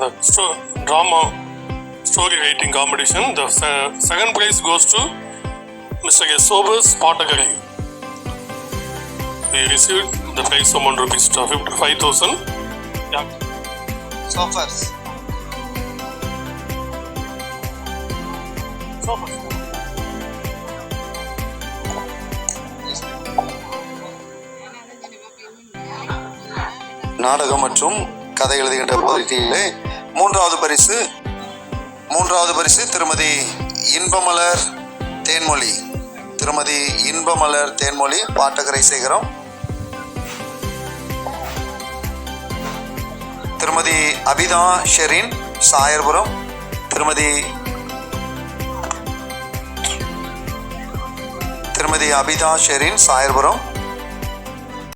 the sto- drama story writing competition. The se- second prize goes to Mr. S. Sobers Patagari. We received the prize amount rupees fifty-five thousand. Yeah. சோஃபர்ஸ் Sobers. நாடகம் மற்றும் கதை எழுதுகின்ற போட்டியிலே மூன்றாவது பரிசு மூன்றாவது பரிசு திருமதி இன்பமலர் தேன்மொழி. திருமதி இன்பமலர் தேன்மொழி பாட்டகரை சேகரம். திருமதி அபிதா ஷெரீன் சாயர்புரம். திருமதி திருமதி அபிதா ஷெரீன் சாயர்புரம்.